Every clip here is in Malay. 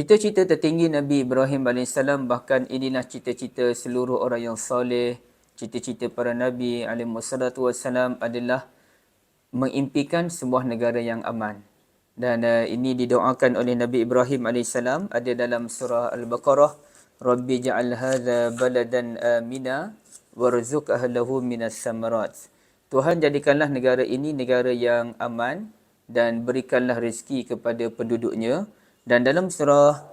Cita-cita tertinggi Nabi Ibrahim AS bahkan inilah cita-cita seluruh orang yang soleh. Cita-cita para Nabi AS adalah mengimpikan sebuah negara yang aman. Dan uh, ini didoakan oleh Nabi Ibrahim AS ada dalam surah Al-Baqarah. Rabbi ja'al hadha baladan amina warzuq ahlahu minas samarat. Tuhan jadikanlah negara ini negara yang aman dan berikanlah rezeki kepada penduduknya. Dan dalam surah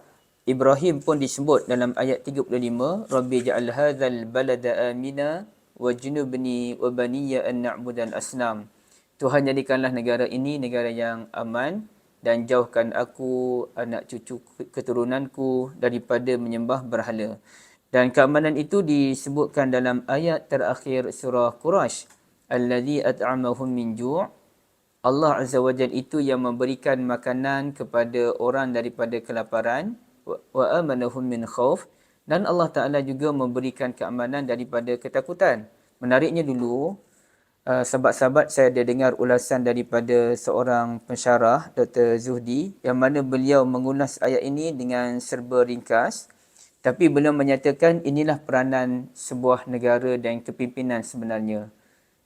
Ibrahim pun disebut dalam ayat 35, Rabbi ja'al hadzal balada amina wa junubni wa baniya an na'budal asnam. Tuhan jadikanlah negara ini negara yang aman dan jauhkan aku, anak cucu keturunanku daripada menyembah berhala. Dan keamanan itu disebutkan dalam ayat terakhir surah Quraisy, allazi at'amahum min ju' Allah Azza wa Jal itu yang memberikan makanan kepada orang daripada kelaparan wa amanahum min khauf dan Allah Taala juga memberikan keamanan daripada ketakutan. Menariknya dulu uh, sahabat-sahabat saya ada dengar ulasan daripada seorang pensyarah Dr. Zuhdi yang mana beliau mengulas ayat ini dengan serba ringkas tapi beliau menyatakan inilah peranan sebuah negara dan kepimpinan sebenarnya.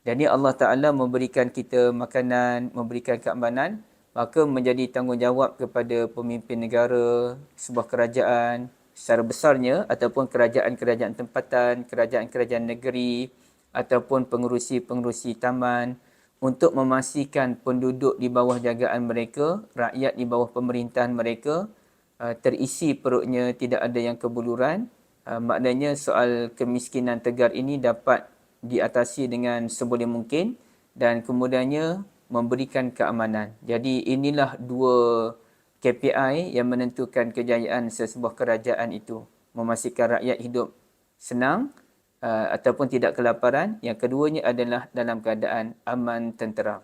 Jadi Allah Ta'ala memberikan kita makanan, memberikan keamanan, maka menjadi tanggungjawab kepada pemimpin negara, sebuah kerajaan secara besarnya ataupun kerajaan-kerajaan tempatan, kerajaan-kerajaan negeri ataupun pengurusi-pengurusi taman untuk memastikan penduduk di bawah jagaan mereka, rakyat di bawah pemerintahan mereka uh, terisi perutnya, tidak ada yang kebuluran. Uh, maknanya soal kemiskinan tegar ini dapat diatasi dengan seboleh mungkin dan kemudiannya memberikan keamanan. Jadi inilah dua KPI yang menentukan kejayaan sesebuah kerajaan itu. Memastikan rakyat hidup senang uh, ataupun tidak kelaparan. Yang keduanya adalah dalam keadaan aman tentera.